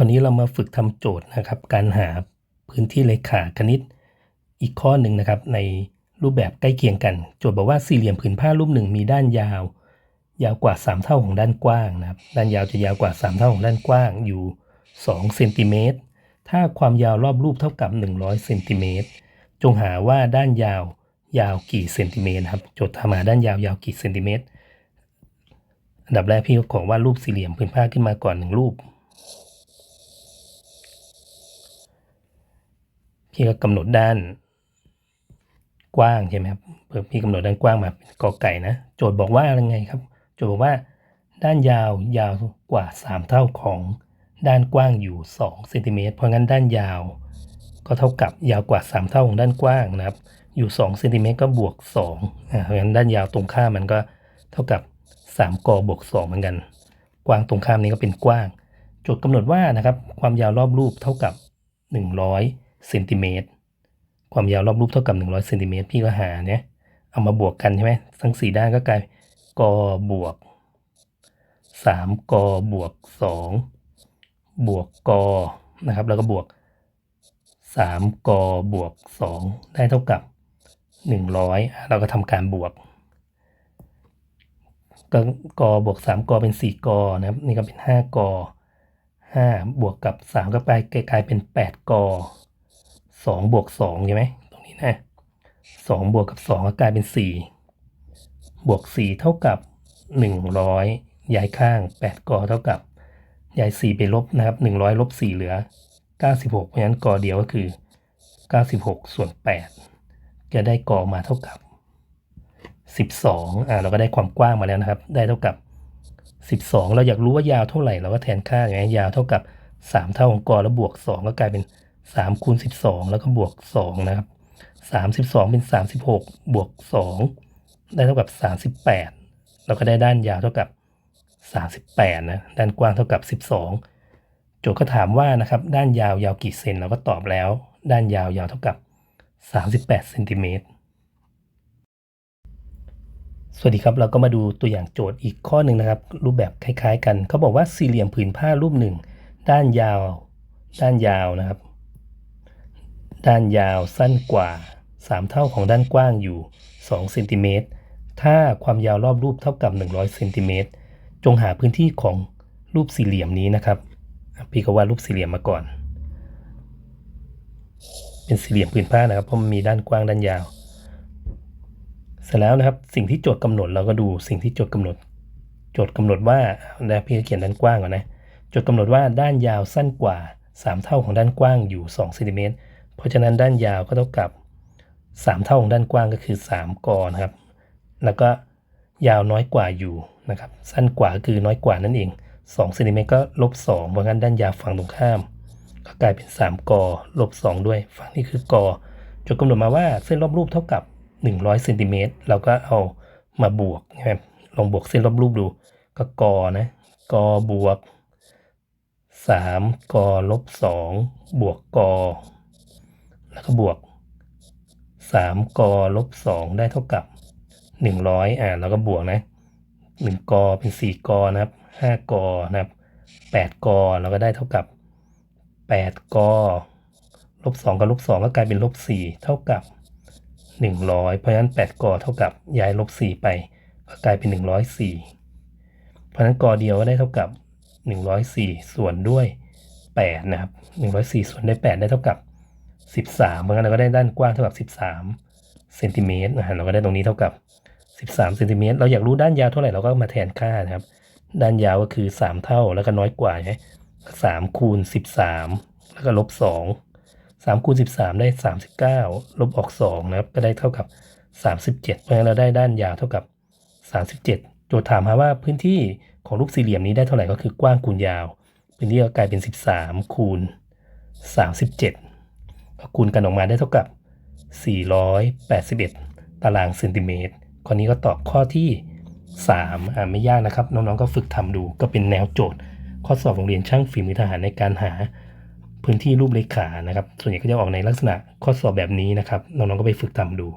คราวนี้เรามาฝึกทำโจทย์นะครับ การหาพื้นที่เลขาคณิต อีกข้อหนึ่งนะครับในรูปแบบใกล้เคียงกัน โจทย์บอกว่าสี่เหลี่ยมผืนผ้ารูปหนึ่งมีด้านยาว ยาวกว่า 3 เท่าของด้านกว้างนะครับ ด้านยาวจะยาวกว่า 3 เท่าของด้านกว้างอยู่2เซนติเมตรถ้าความยาวรอบรูปเท่ากับ 100เซนติเมตรจงหาว่าด้านยาวยาวกี่เซนติเมตรครับโจทย์ถามหาด้านยาวยาวกี่เซนติเมตรอันดับแรกพี่ก็ขอวาดรูปสี่เหลี่ยมผืนผ้าขึ้นมาก่อนหนึ่งรูป พี่ก็กำหนดด้านกว้างใช่ไหมครับเพิ่มพี่กำหนดด้านกว้างมากอไก่นะ โจทย์บอกว่าอะไรไงครับ โจทย์บอกว่า ด้านยาวยาวกว่า 3 เท่าของด้านกว้างอยู่2เซนติเมตรเพราะงั้นด้านยาว ก็เท่ากับยาวกว่า 3 เท่าของด้านกว้างนะครับ อยู่2เซนติเมตรก็บวก2อ่าเพราะงั้นด้านยาวตรงข้ามมันก็เท่ากับ 3กบวก2เหมือนกัน กว้างตรงข้ามนี้ก็เป็นกว้าง โจทย์กำหนดว่านะครับความยาวรอบรูปเท่ากับ 100 เซนติเมตร ความยาวรอบรูปเท่ากับ 100เซนติเมตรพี่ก็หาเนี่ย เอามาบวกกันใช่ไหมทั้งสี่ด้านก็กลายกบวก 3กบวก 2 บวกกนะครับ แล้วก็บวก 3กบวก 2 ได้เท่ากับ 100 เราก็ทำการบวกก็กบวก 3กเป็น 4กนะครับ นี่ก็เป็น 5ก5บวกกับ 3 ก็ไปกลายเป็น 8ก 2บวก2ใช่ไหมตรงนี้นะ2บวกกับ2ก็กลายเป็น4บวก4เท่ากับ100ย้ายข้าง8กอเท่ากับย้าย4ไปลบนะครับ100ลบ4เหลือ96เพราะฉะนั้นกอเดียวก็คือ96ส่วน8จะได้กอมาเท่ากับ12อ่าเราก็ได้ความกว้างมาแล้วนะครับ ได้เท่ากับ12เราอยากรู้ว่ายาวเท่าไหร่เราก็แทนค่าอย่างนี้ยาวเท่ากับ3เท่าของกอแล้วบวก2ก็กลายเป็น 3คูณ12แล้วก็บวก2นะครับ32เป็น36บวก2ได้เท่ากับ38เราก็ได้ด้านยาวเท่ากับ38นะด้านกว้างเท่ากับ12โจทย์ก็ถามว่านะครับด้านยาวยาวกี่เซนเราก็ตอบแล้ว ด้านยาวยาวเท่ากับ38เซนติเมตรสวัสดีครับ เราก็มาดูตัวอย่างโจทย์อีกข้อหนึ่งนะครับ รูปแบบคล้าย ๆ กัน เขาบอกว่าสี่เหลี่ยมผืนผ้ารูปหนึ่ง ด้านยาว ด้านยาวนะครับ ด้านยาวสั้นกว่า 3 เท่าของด้านกว้างอยู่2เซนติเมตรถ้าความยาวรอบรูปเท่ากับ 100เซนติเมตรจงหาพื้นที่ของรูปสี่เหลี่ยมนี้นะครับ พี่ก็วาดรูปสี่เหลี่ยมมาก่อน เป็นสี่เหลี่ยมผืนผ้านะครับเพราะมันมีด้านกว้างด้านยาว เสร็จแล้วนะครับสิ่งที่โจทย์กำหนดเราก็ดูสิ่งที่โจทย์กำหนด โจทย์กำหนดว่านะพี่เขียนด้านกว้างก่อนนะโจทย์กำหนดว่าด้านยาวสั้นกว่า 3 เท่าของด้านกว้างอยู่2เซนติเมตร เพราะฉะนั้นด้านยาวก็เท่ากับ 3 เท่าของด้านกว้างก็คือ 3กนะครับ แล้วก็ยาวน้อยกว่าอยู่นะครับ สั้นกว่าคือน้อยกว่านั่นเอง2เซนติเมตรก็ลบ2เพราะงั้นด้านยาวฝั่งตรงข้าม ก็กลายเป็น 3กอลบ2ด้วย ฝั่งนี้คือกโจทย์กำหนดมาว่าเส้นรอบรูปเท่ากับ 100เซนติเมตรเราก็เอามาบวกนะครับลองบวกเส้นรอบรูปดู ก็กนะกบวก3กลบ2บวกก แล้วก็บวก 3กลบ2ได้เท่ากับ 100 อ่าแล้วก็บวกนะ 1กเป็น 4กนะครับ 5กนะครับ 8กเราก็ได้เท่ากับ 8กลบ2กับลบ2ก็กลายเป็นลบ4เท่ากับ 100 เพราะฉะนั้น8กเท่ากับย้ายลบ4ไปก็กลายเป็น 104 เพราะฉะนั้นกเดียวก็ได้เท่ากับ 104 ส่วนด้วย8นะครับ 104 ส่วนด้วย8ได้เท่ากับ 13เพราะงั้นเราก็ได้ด้านกว้างเท่ากับ 13เซนติเมตรนะฮะเราก็ได้ตรงนี้เท่ากับ 13เซนติเมตรเราอยากรู้ด้านยาวเท่าไหร่เราก็มาแทนค่านะครับ ด้านยาวก็คือ 3 เท่าแล้วก็น้อยกว่าใช่ไหมสามคูณ 13 แล้วก็ลบ2 3คูณ13 ได้ 39 ลบออก 2 นะครับ ก็ได้เท่ากับ 37 เพราะฉะนั้นเราได้ด้านยาวเท่ากับ 37 โจทย์ถามหาว่าพื้นที่ของรูปสี่เหลี่ยมนี้ได้เท่าไหร่ก็คือกว้างคูณยาว พื้นที่ก็กลายเป็น 13 คูณ 37ก็ คูณกันออกมาได้เท่ากับ 481 ตารางเซนติเมตรคนนี้ก็ตอบข้อที่ 3 อ่าไม่ยากนะครับ น้องๆก็ฝึกทำดู ก็เป็นแนวโจทย์ ข้อสอบโรงเรียนช่างฝีมือทหารในการหาพื้นที่รูปเลขานะครับ ส่วนใหญ่ก็จะออกในลักษณะข้อสอบแบบนี้นะครับ น้องๆก็ไปฝึกทำดู